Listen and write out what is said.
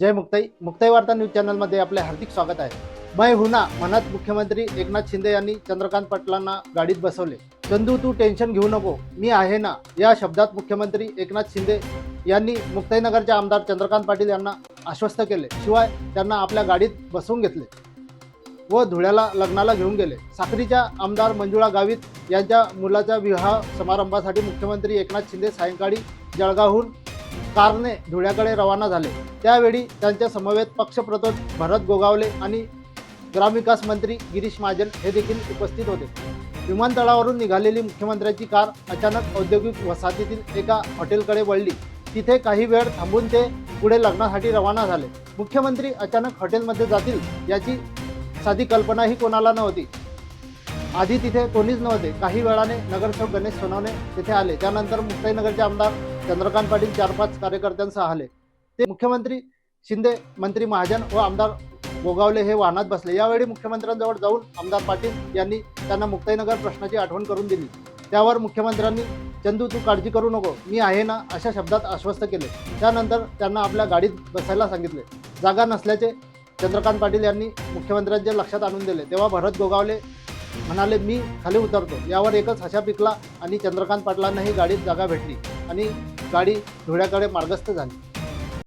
जय मुक्ताई. मुक्ताई वार्ता न्यूज चॅनलमध्ये आपले हार्दिक स्वागत आहे. मैं हुना म्हणत मुख्यमंत्री एकनाथ शिंदे यांनी चंद्रकांत पाटलांना गाडीत बसवले. चंदू तू टेन्शन घेऊ नको. मी आहे ना या शब्दात मुख्यमंत्री एकनाथ शिंदे यांनी मुक्ताईनगरचे आमदार चंद्रकांत पाटील यांना आश्वस्त केले. शिवाय त्यांना आपल्या गाडीत बसवून घेतले. व धुळ्याला लग्नाला घेऊन गेले. साखरीच्या आमदार मंजुळा गावित यांच्या मुलाच्या विवाह समारंभासाठी मुख्यमंत्री एकनाथ शिंदे सायंकाळी जळगावहून कारने धुळ्याकडे रवाना झाले. त्यावेळी त्यांच्या समवेत पक्षप्रतोद भरत गोगावले आणि ग्रामविकास मंत्री गिरीश महाजन हे देखील उपस्थित होते. विमानतळावरून निघालेली मुख्यमंत्र्यांची कार अचानक औद्योगिक वसाहतीतील एका हॉटेलकडे वळली. तिथे काही वेळ थांबून ते पुढे लग्नासाठी रवाना झाले. मुख्यमंत्री अचानक हॉटेलमध्ये जातील याची साधी कल्पनाही कोणाला नव्हती. आधी तिथे कोणीच नव्हते. काही वेळाने नगरसेवक गणेश सोनवणे तिथे आले. त्यानंतर मुक्ताईनगरचे आमदार चंद्रकांत पाटील चार पाच कार्यकर्त्यांसह आले. ते मुख्यमंत्री शिंदे मंत्री महाजन व आमदार गोगावले हे वाहनात बसले. यावेळी मुख्यमंत्र्यांजवळ जाऊन आमदार पाटील यांनी त्यांना मुक्ताईनगर प्रश्नाची आठवण करून दिली. त्यावर मुख्यमंत्र्यांनी चंदू तू काळजी करू नको. मी आहे ना? अशा शब्दात आश्वस्त केले. त्यानंतर त्यांना आपल्या गाडीत बसायला सांगितले. जागा नसल्याचे चंद्रकांत पाटील यांनी मुख्यमंत्र्यांच्या लक्षात आणून दिले. तेव्हा भरत गोगावले म्हणाले मी खाली उतरतो. यावर एकच हशा पिकला आणि चंद्रकांत पाटलांनाही गाडीत जागा भेटली. आणि गाडी धुळ्याकडे मार्गस्थ झाली.